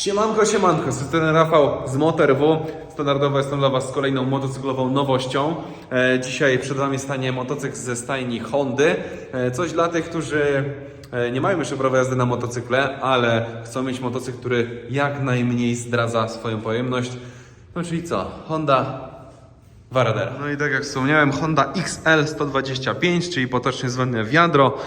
Siemanko, siemanko, to ten Rafał z Motor W. Standardowo jestem dla Was z kolejną motocyklową nowością. E, dzisiaj przed Wami stanie motocykl ze stajni Hondy. E, coś dla tych, którzy e, nie mają jeszcze prawa jazdy na motocykle, ale chcą mieć motocykl, który jak najmniej zdradza swoją pojemność. No czyli co? Honda Varadero. No i tak jak wspomniałem, Honda XL 125, czyli potocznie zwane wiadro,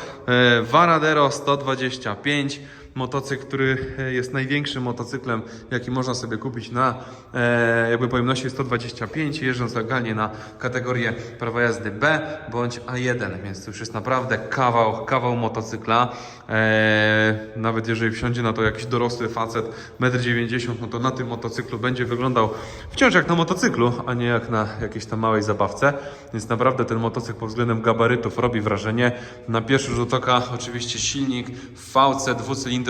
Varadero 125. Motocykl, który e, jest największym motocyklem, jaki można sobie kupić na e, jakby pojemności 125, jeżdżąc legalnie na kategorię prawa jazdy B bądź A1, więc to już jest naprawdę kawał, kawał motocykla. E, nawet jeżeli wsiądzie na to jakiś dorosły facet, 1,90 m, no to na tym motocyklu będzie wyglądał wciąż jak na motocyklu, a nie jak na jakiejś tam małej zabawce. Więc naprawdę ten motocykl pod względem gabarytów robi wrażenie. Na pierwszy rzut oka oczywiście silnik w dwucylindrowy,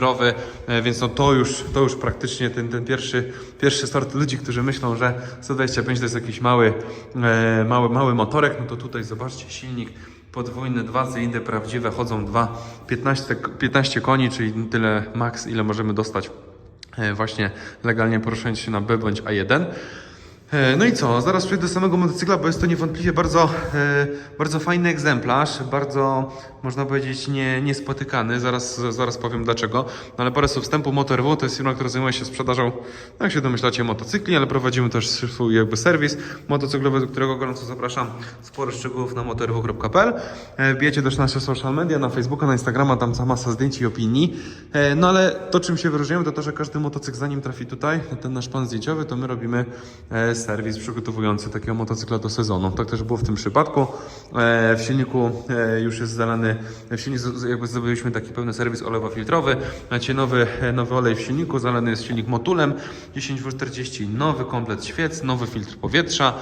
e, więc no to już, to już praktycznie ten, ten pierwszy, pierwszy sort ludzi, którzy myślą, że 125 to jest jakiś mały, e, mały, mały motorek, no to tutaj zobaczcie silnik podwójny, dwa cylindry prawdziwe, chodzą dwa, 15, 15 koni, czyli tyle maks, ile możemy dostać e, właśnie legalnie poruszając się na B bądź A1. E, No i co? Zaraz przejdę do samego motocykla, bo jest to niewątpliwie bardzo, e, bardzo fajny egzemplarz, bardzo można powiedzieć nie, niespotykany. Zaraz, zaraz powiem dlaczego. No ale parę słów wstępu. Motor to jest firma, która zajmuje się sprzedażą, jak się domyślacie, motocykli, ale prowadzimy też swój jakby serwis motocyklowy, do którego gorąco zapraszam. Sporo szczegółów na motorw.pl. E, Wbijecie też nasze social media, na Facebooka, na Instagrama, tam cała masa zdjęć i opinii. No ale to, czym się wyróżniamy, to to, że każdy motocykl zanim trafi tutaj, ten nasz plan zdjęciowy, to my robimy serwis przygotowujący takiego motocykla do sezonu. Tak też było w tym przypadku. E, W silniku e, już jest zalany, w silniku jakby zrobiliśmy taki pełny serwis olejowofiltrowy. Macie nowy, e, nowy olej w silniku, zalany jest silnik motulem 10W40, nowy komplet świec, nowy filtr powietrza.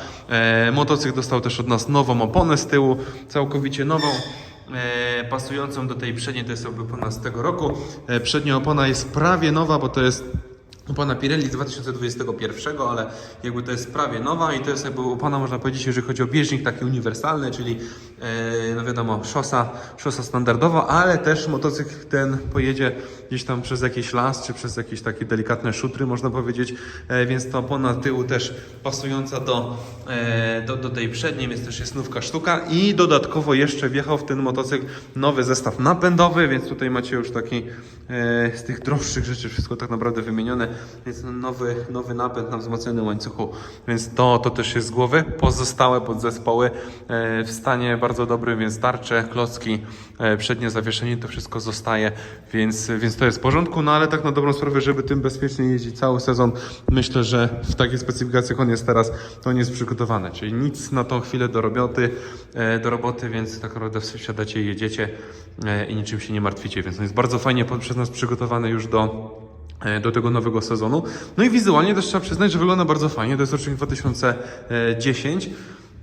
Motocykl dostał też od nas nową oponę z tyłu, całkowicie nową pasującą do tej przedniej, to jest jakby opona z tego roku. Przednia opona jest prawie nowa, bo to jest opona Pirelli z 2021, ale jakby to jest prawie nowa i to jest jakby opona, można powiedzieć, jeżeli chodzi o bieżnik taki uniwersalny, czyli no wiadomo, szosa, szosa standardowa, ale też motocykl ten pojedzie gdzieś tam przez jakiś las, czy przez jakieś takie delikatne szutry, można powiedzieć, e, więc ta opona tyłu też pasująca do, e, do, do tej przedniej, więc też jest nówka sztuka. I dodatkowo jeszcze wjechał w ten motocykl nowy zestaw napędowy, więc tutaj macie już taki e, z tych droższych rzeczy wszystko tak naprawdę wymienione, więc nowy, nowy napęd na wzmocnionym łańcuchu, więc to, to też jest z głowy. Pozostałe podzespoły e, w stanie bardzo dobrym, więc tarcze, klocki, e, przednie zawieszenie, to wszystko zostaje, więc, więc to jest w porządku, no ale tak na dobrą sprawę, żeby tym bezpiecznie jeździć cały sezon, myślę, że w takich specyfikacjach on jest teraz, to on jest przygotowany, czyli nic na tą chwilę do roboty, e, do roboty, więc tak naprawdę wsiadacie i jedziecie e, i niczym się nie martwicie, więc on jest bardzo fajnie przez nas przygotowany już do do tego nowego sezonu. No i wizualnie też trzeba przyznać, że wygląda bardzo fajnie. To jest rocznik 2010.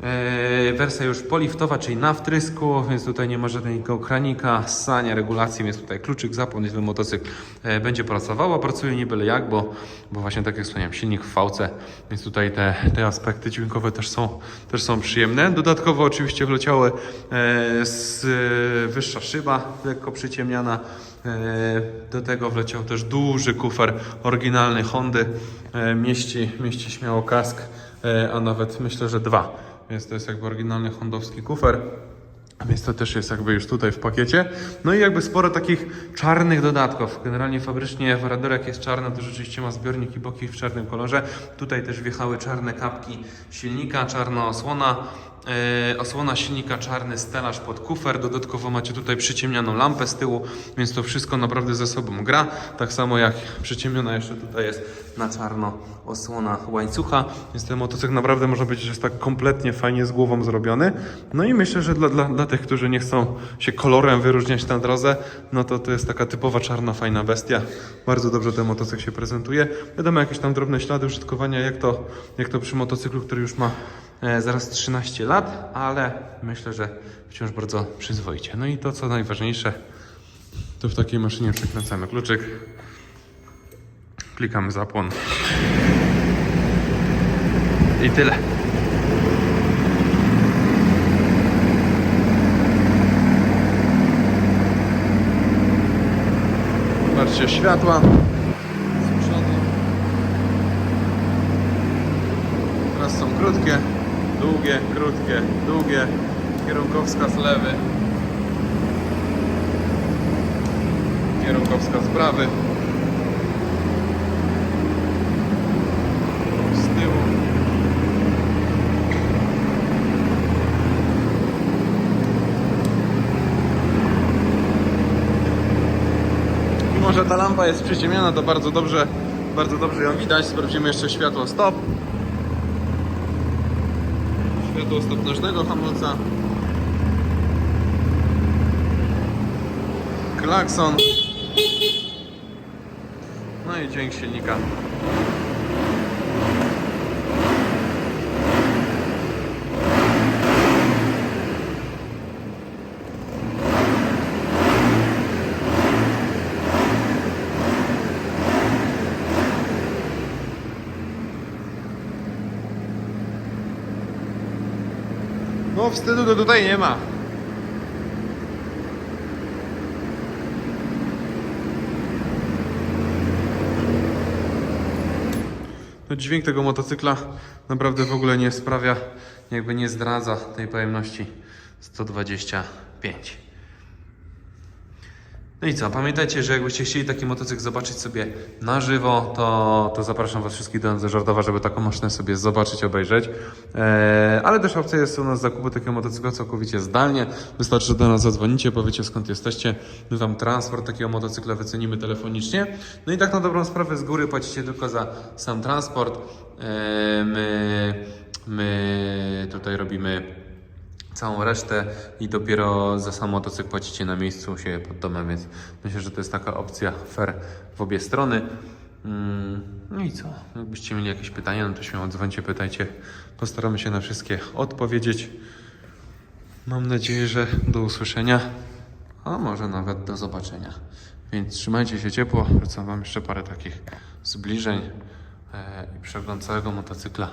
E, Wersja już poliftowa, czyli na wtrysku, więc tutaj nie ma żadnego kranika, ssania, regulacji, więc tutaj kluczyk, zapłon ten motocykl e, będzie pracował, a pracuje nie byle jak, bo, bo właśnie tak jak wspomniałem, silnik w VC, więc tutaj te, te aspekty dźwiękowe też są, też są przyjemne. Dodatkowo oczywiście wleciały e, z, wyższa szyba, lekko przyciemniana, Do tego wleciał też duży kufer oryginalny Hondy. Mieści, mieści śmiało kask, a nawet myślę, że dwa. Więc to jest jakby oryginalny hondowski kufer. Więc to też jest jakby już tutaj w pakiecie. No i jakby sporo takich czarnych dodatków. Generalnie fabrycznie Varadero jak jest czarna, to rzeczywiście ma zbiornik i boki w czarnym kolorze. Tutaj też wjechały czarne kapki silnika, czarna osłona. E, osłona silnika, czarny stelaż pod kufer. Dodatkowo macie tutaj przyciemnianą lampę z tyłu, więc to wszystko naprawdę ze sobą gra. Tak samo jak przyciemniona jeszcze tutaj jest na czarno osłona łańcucha. Więc ten motocykl naprawdę można powiedzieć, że jest tak kompletnie fajnie z głową zrobiony. No i myślę, że dla, dla, dla tych, którzy nie chcą się kolorem wyróżniać na drodze, no to to jest taka typowa czarna, fajna bestia. Bardzo dobrze ten motocykl się prezentuje. Wiadomo, jakieś tam drobne ślady użytkowania, jak to, jak to przy motocyklu, który już ma E, zaraz 13 lat, ale myślę, że wciąż bardzo przyzwoicie. No i to co najważniejsze, to w takiej maszynie przekręcamy kluczyk, klikamy zapłon i tyle. Patrzcie, światła z przodu. Teraz są krótkie długie, krótkie, długie, kierunkowskaz lewy, kierunkowskaz prawy, z tyłu. Mimo, że ta lampa jest przyciemniona, to bardzo dobrze, bardzo dobrze ją widać. Sprawdzimy jeszcze światło stop. Światło stop nożnego hamulca. Klakson. No i dźwięk silnika. No wstydu to tutaj nie ma. No dźwięk tego motocykla naprawdę w ogóle nie sprawia, jakby nie zdradza tej pojemności 125. No i co, pamiętajcie, że jakbyście chcieli taki motocykl zobaczyć sobie na żywo, to, to zapraszam Was wszystkich do Żardowa, żeby taką maszynę sobie zobaczyć, obejrzeć. Eee, ale też opcja jest u nas zakupu takiego motocykla całkowicie zdalnie. Wystarczy, że do nas zadzwonicie, powiecie skąd jesteście. My Wam transport takiego motocykla wycenimy telefonicznie. No i tak na dobrą sprawę z góry płacicie tylko za sam transport. Eee, my, my tutaj robimy całą resztę i dopiero za sam motocykl płacicie na miejscu siebie pod domem, więc myślę, że to jest taka opcja fair w obie strony. Mm, No i co? Jakbyście mieli jakieś pytania, no to śmiało dzwońcie, pytajcie. Postaramy się na wszystkie odpowiedzieć. Mam nadzieję, że do usłyszenia, a może nawet do zobaczenia. Więc trzymajcie się ciepło. Wrzucam Wam jeszcze parę takich zbliżeń e, i przegląd całego motocykla